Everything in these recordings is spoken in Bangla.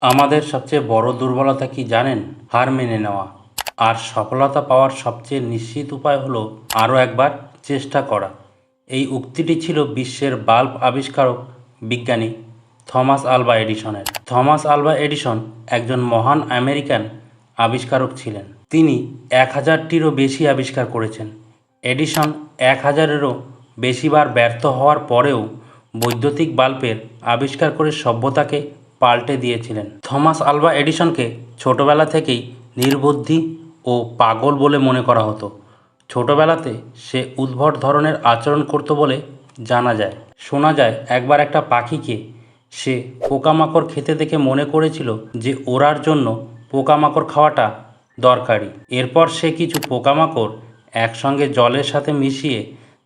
আমাদের সবচেয়ে বড় দুর্বলতা কি জানেন? হার মেনে নেওয়া। আর সফলতা পাওয়ার সবচেয়ে নিশ্চিত উপায় হলো আরও একবার চেষ্টা করা। এই উক্তিটি ছিল বিশ্বের বাল্ব আবিষ্কারক বিজ্ঞানী থমাস আলভা এডিসনের। থমাস আলভা এডিসন একজন মহান আমেরিকান আবিষ্কারক ছিলেন। তিনি এক হাজারটিরও বেশি আবিষ্কার করেছেন। এডিসন এক হাজারেরও বেশিবার ব্যর্থ হওয়ার পরেও বৈদ্যুতিক বাল্বের আবিষ্কার করে সভ্যতাকে পাল্টে দিয়েছিলেন। থমাস আলভা এডিসনকে ছোটবেলা থেকেই নির্বুদ্ধি ও পাগল বলে মনে করা হতো। ছোটবেলাতে সে উদ্ভট ধরনের আচরণ করতো বলে জানা যায়। শোনা যায়, একবার একটা পাখিকে সে পোকামাকড় খেতে দেখে মনে করেছিল যে ওড়ার জন্য পোকামাকড় খাওয়াটা দরকারি। এরপর সে কিছু পোকামাকড় একসঙ্গে জলের সাথে মিশিয়ে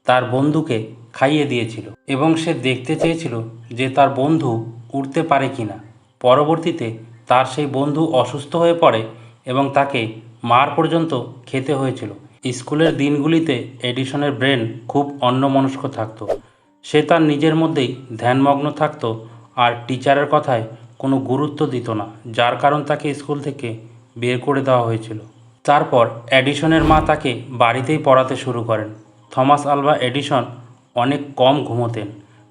তার বন্ধুকে খাইয়ে দিয়েছিল এবং সে দেখতে চেয়েছিল যে তার বন্ধু উড়তে পারে কিনা পরবর্তীতে তার সেই বন্ধু অসুস্থ হয়ে পড়ে এবং তাকে মার পর্যন্ত খেতে হয়েছিল। স্কুলের দিনগুলিতে এডিসনের ব্রেন খুব অন্যমনস্ক থাকত। সে তার নিজের মধ্যেই ধ্যানমগ্ন থাকতো আর টিচারের কথায় কোনো গুরুত্ব দিত না, যার কারণ তাকে স্কুল থেকে বের করে দেওয়া হয়েছিল। তারপর এডিসনের মা তাকে বাড়িতেই পড়াতে শুরু করেন। থমাস আলভা এডিসন অনেক কম ঘুমোতেন।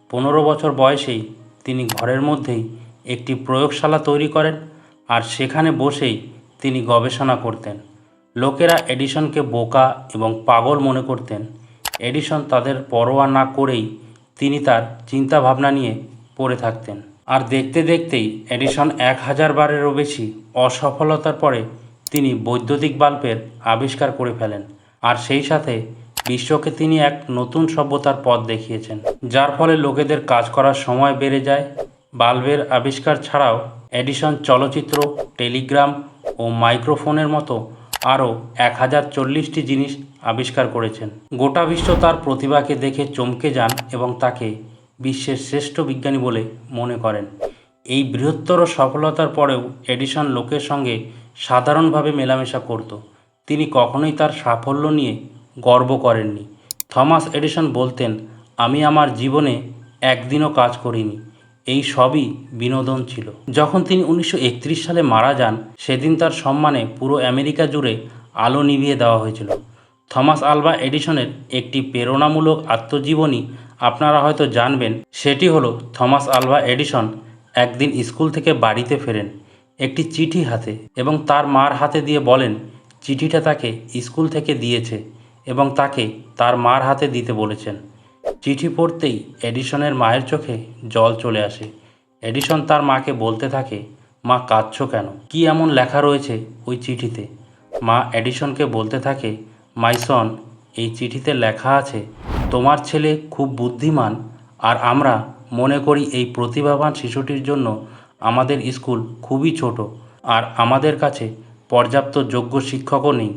পনেরো বছর বয়সেই তিনি ঘরের মধ্যেই একটি প্রয়োগশালা তৈরি করেন আর সেখানে বসেই তিনি গবেষণা করতেন। লোকেরা এডিসনকে বোকা এবং পাগল মনে করতেন। এডিসন তাদের পরোয়া না করেই তিনি তার চিন্তা ভাবনা নিয়ে পড়ে থাকতেন। আর দেখতে দেখতেই এডিসন এক হাজার বারেরও বেশি অসফলতার পরে তিনি বৈদ্যুতিক বাল্বের আবিষ্কার করে ফেলেন। আর সেই সাথে বিশ্বকে তিনি এক নতুন সভ্যতার পথ দেখিয়েছেন, যার ফলে লোকেদের কাজ করার সময় বেড়ে যায়। বাল্বের আবিষ্কার ছাড়াও এডিশন চলচ্চিত্র, টেলিগ্রাম ও মাইক্রোফোনের মতো আরও এক হাজার চল্লিশটি জিনিস আবিষ্কার করেছেন। গোটা বিশ্ব তার প্রতিভাকে দেখে চমকে যান এবং তাকে বিশ্বের শ্রেষ্ঠ বিজ্ঞানী বলে মনে করেন। এই বৃহত্তর সফলতার পরেও এডিশন লোকের সঙ্গে সাধারণভাবে মেলামেশা করত। তিনি কখনোই তার সাফল্য নিয়ে গর্ব করেননি। থমাস এডিসন বলতেন, আমি আমার জীবনে একদিনও কাজ করিনি। এই সবই বিনোদন ছিল। যখন তিনি উনিশশো একত্রিশ সালে মারা যান, সেদিন তার সম্মানে পুরো আমেরিকা জুড়ে আলো নিভিয়ে দেওয়া হয়েছিল। থমাস আলভা এডিসনের একটি প্রেরণামূলক আত্মজীবনী আপনারা হয়তো জানবেন, সেটি হলো থমাস আলভা এডিসন একদিন স্কুল থেকে বাড়িতে ফেরেন একটি চিঠি হাতে এবং তার মার হাতে দিয়ে বলেন, চিঠিটা তাকে স্কুল থেকে দিয়েছে। এবং তাকে তার মার হাতে দিতে বলেছেন। চিঠি পড়তেই এডিসনের মায়ের চোখে জল চলে আসে। এডিসন তার মাকে বলতে থাকে, মা, কাঁদছো কেন? কি এমন লেখা রয়েছে ওই চিঠিতে? মা এডিসনকে বলতে থাকে মাইসন এই চিঠিতে লেখা আছে, তোমার ছেলে খুব বুদ্ধিমান, আর আমরা মনে করি এই প্রতিভাবান শিশুটির জন্য আমাদের স্কুল খুবই ছোট, আর আমাদের কাছে পর্যাপ্ত যোগ্য শিক্ষকও নেই।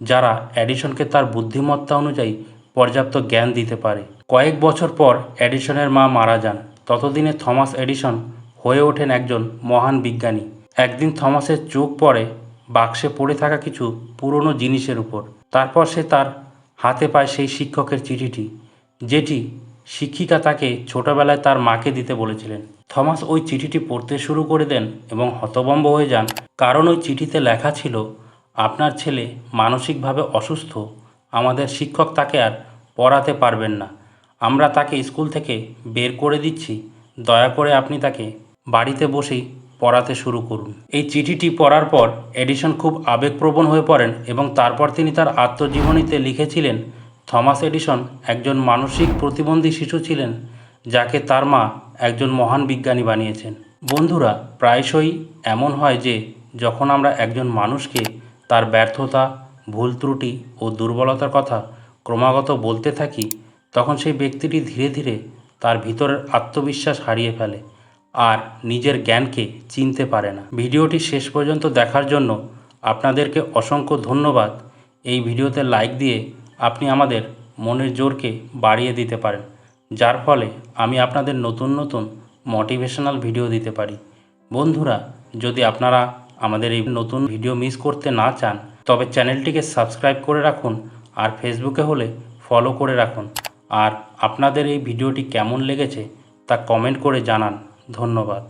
যারা এডিসনকে তার বুদ্ধিমত্তা অনুযায়ী পর্যাপ্ত জ্ঞান দিতে পারে। কয়েক বছর পর এডিসনের মা মারা যান। ততদিনে থমাস এডিসন হয়ে ওঠেন একজন মহান বিজ্ঞানী। একদিন থমাসের চোখ পড়ে, বাক্সে পড়ে থাকা কিছু পুরনো জিনিসের উপর। তারপর সে তার হাতে পায় সেই শিক্ষকের চিঠিটি, যেটি শিক্ষিকা তাকে ছোটবেলায় তার মাকে দিতে বলেছিলেন। থমাস ওই চিঠিটি পড়তে শুরু করে দেন এবং হতবম্ব হয়ে যান, কারণ ওই চিঠিতে লেখা ছিল আপনার ছেলে মানসিকভাবে অসুস্থ, আমাদের শিক্ষক তাকে আর পড়াতে পারবেন না। আমরা তাকে স্কুল থেকে বের করে দিচ্ছি। দয়া করে আপনি তাকে বাড়িতে বসেই পড়াতে শুরু করুন। এই চিঠিটি পড়ার পর এডিসন খুব আবেগপ্রবণ হয়ে পড়েন এবং তারপর তিনি তার আত্মজীবনীতে লিখেছিলেন, থমাস এডিসন একজন মানসিক প্রতিবন্ধী শিশু ছিলেন, যাকে তার মা একজন মহান বিজ্ঞানী বানিয়েছেন। বন্ধুরা, প্রায়শই এমন হয় যে, যখন আমরা একজন মানুষকে তার ব্যর্থতা, ভুল ত্রুটি ও দুর্বলতার কথা ক্রমাগত বলতে থাকি, তখন সেই ব্যক্তিটি ধীরে ধীরে তার ভিতরের আত্মবিশ্বাস হারিয়ে ফেলে আর নিজের জ্ঞানকে চিনতে পারে না। ভিডিওটি শেষ পর্যন্ত দেখার জন্য আপনাদেরকে অসংখ্য ধন্যবাদ। এই ভিডিওতে লাইক দিয়ে আপনি আমাদের মনের জোরকে বাড়িয়ে দিতে পারেন, যার ফলে আমি আপনাদের নতুন নতুন মোটিভেশনাল ভিডিও দিতে পারি। বন্ধুরা, যদি আপনারা আমাদের এই নতুন ভিডিও মিস করতে না চান, তবে চ্যানেলটিকে সাবস্ক্রাইব করে রাখুন আর ফেসবুকে হলে ফলো করে রাখুন। আর আপনাদের এই ভিডিওটি কেমন লেগেছে তা কমেন্ট করে জানান। ধন্যবাদ।